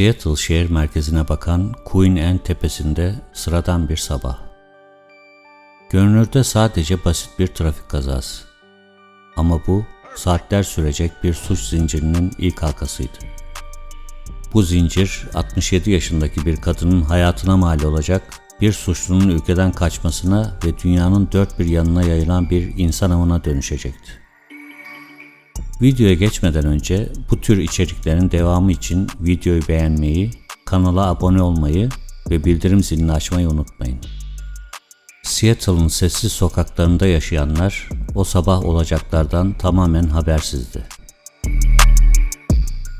Seattle şehir merkezine bakan Queen Anne tepesinde sıradan bir sabah. Görünürde sadece basit bir trafik kazası. Ama bu saatler sürecek bir suç zincirinin ilk halkasıydı. Bu zincir 67 yaşındaki bir kadının hayatına mal olacak bir suçlunun ülkeden kaçmasına ve dünyanın dört bir yanına yayılan bir insan avına dönüşecekti. Videoya geçmeden önce bu tür içeriklerin devamı için videoyu beğenmeyi, kanala abone olmayı ve bildirim zilini açmayı unutmayın. Seattle'ın sessiz sokaklarında yaşayanlar o sabah olacaklardan tamamen habersizdi.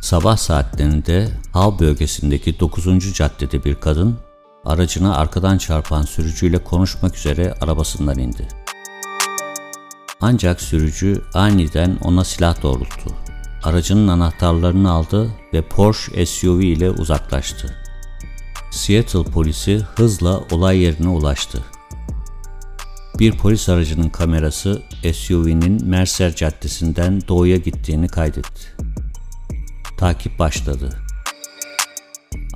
Sabah saatlerinde Hav bölgesindeki 9. caddede bir kadın aracına arkadan çarpan sürücüyle konuşmak üzere arabasından indi. Ancak sürücü aniden ona silah doğrulttu. Aracının anahtarlarını aldı ve Porsche SUV ile uzaklaştı. Seattle polisi hızla olay yerine ulaştı. Bir polis aracının kamerası SUV'nin Mercer Caddesi'nden doğuya gittiğini kaydetti. Takip başladı.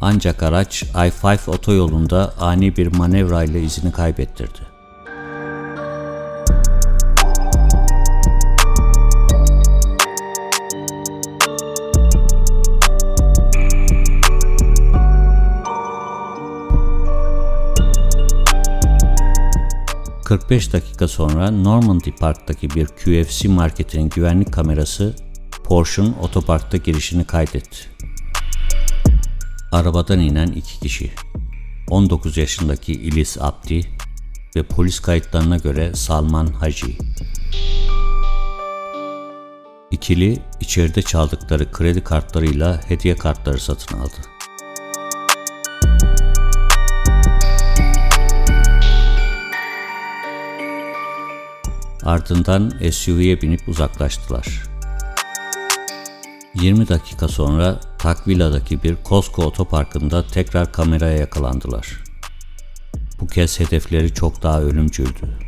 Ancak araç I-5 otoyolunda ani bir manevra ile izini kaybettirdi. 45 dakika sonra Normandy Park'taki bir QFC marketinin güvenlik kamerası Porsche'un otoparkta girişini kaydetti. Arabadan inen iki kişi, 19 yaşındaki Ilis Abdi ve polis kayıtlarına göre Salman Hacı. İkili içeride çaldıkları kredi kartlarıyla hediye kartları satın aldı. Ardından SUV'ye binip uzaklaştılar. 20 dakika sonra Takvila'daki bir Costco otoparkında tekrar kameraya yakalandılar. Bu kez hedefleri çok daha ölümcüldü.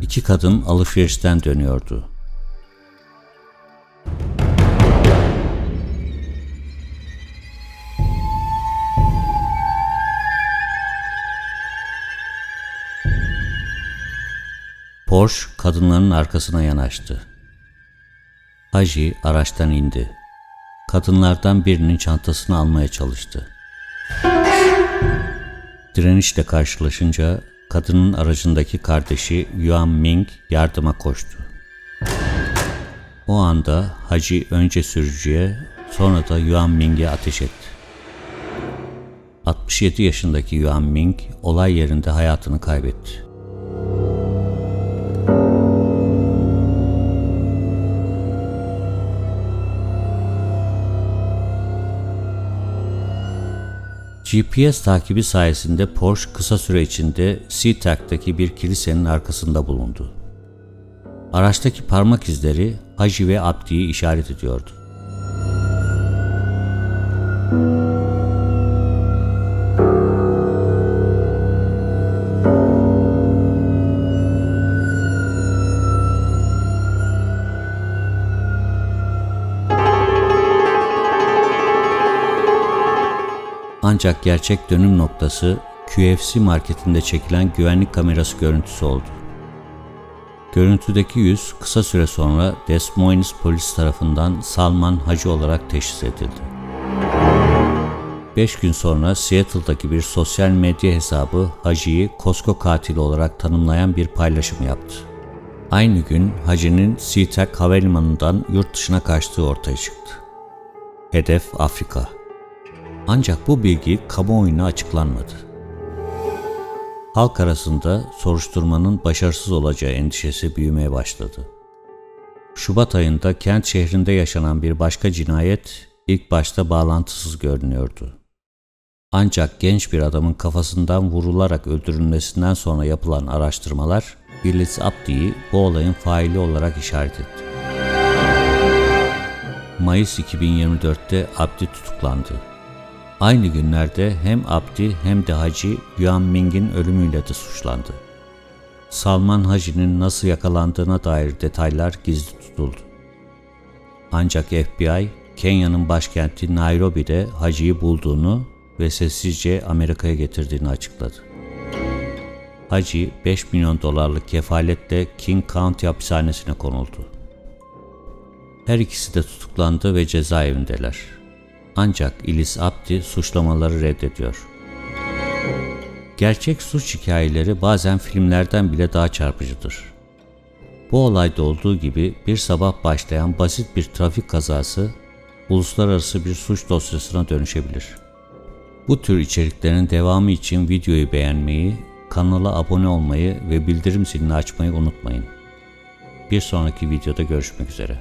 İki kadın alışverişten dönüyordu. Porsche kadınların arkasına yanaştı. Haji araçtan indi. Kadınlardan birinin çantasını almaya çalıştı. Direnişle karşılaşınca kadının aracındaki kardeşi Yuan Ming yardıma koştu. O anda Haji önce sürücüye sonra da Yuan Ming'e ateş etti. 67 yaşındaki Yuan Ming olay yerinde hayatını kaybetti. GPS takibi sayesinde Porsche kısa süre içinde SeaTac'taki bir kilisenin arkasında bulundu. Araçtaki parmak izleri Haji ve Abdi'yi işaret ediyordu. Ancak gerçek dönüm noktası QFC marketinde çekilen güvenlik kamerası görüntüsü oldu. Görüntüdeki yüz kısa süre sonra Des Moines polis tarafından Salman Hacı olarak teşhis edildi. 5 gün sonra Seattle'daki bir sosyal medya hesabı Hacı'yı Costco katili olarak tanımlayan bir paylaşım yaptı. Aynı gün Hacı'nın SeaTac havalimanından yurt dışına kaçtığı ortaya çıktı. Hedef Afrika. Ancak bu bilgi kamuoyuna açıklanmadı. Halk arasında soruşturmanın başarısız olacağı endişesi büyümeye başladı. Şubat ayında kent şehrinde yaşanan bir başka cinayet ilk başta bağlantısız görünüyordu. Ancak genç bir adamın kafasından vurularak öldürülmesinden sonra yapılan araştırmalar Willis Abdi'yi bu olayın faili olarak işaret etti. Mayıs 2024'te Abdi tutuklandı. Aynı günlerde hem Abdi hem de Hacı Yuan Ming'in ölümüyle de suçlandı. Salman Hacı'nın nasıl yakalandığına dair detaylar gizli tutuldu. Ancak FBI, Kenya'nın başkenti Nairobi'de Hacı'yı bulduğunu ve sessizce Amerika'ya getirdiğini açıkladı. Hacı 5 milyon dolarlık kefaletle King County hapishanesine konuldu. Her ikisi de tutuklandı ve cezaevindeler. Ancak İlis Abdi suçlamaları reddediyor. Gerçek suç hikayeleri bazen filmlerden bile daha çarpıcıdır. Bu olayda olduğu gibi bir sabah başlayan basit bir trafik kazası uluslararası bir suç dosyasına dönüşebilir. Bu tür içeriklerin devamı için videoyu beğenmeyi, kanala abone olmayı ve bildirim zilini açmayı unutmayın. Bir sonraki videoda görüşmek üzere.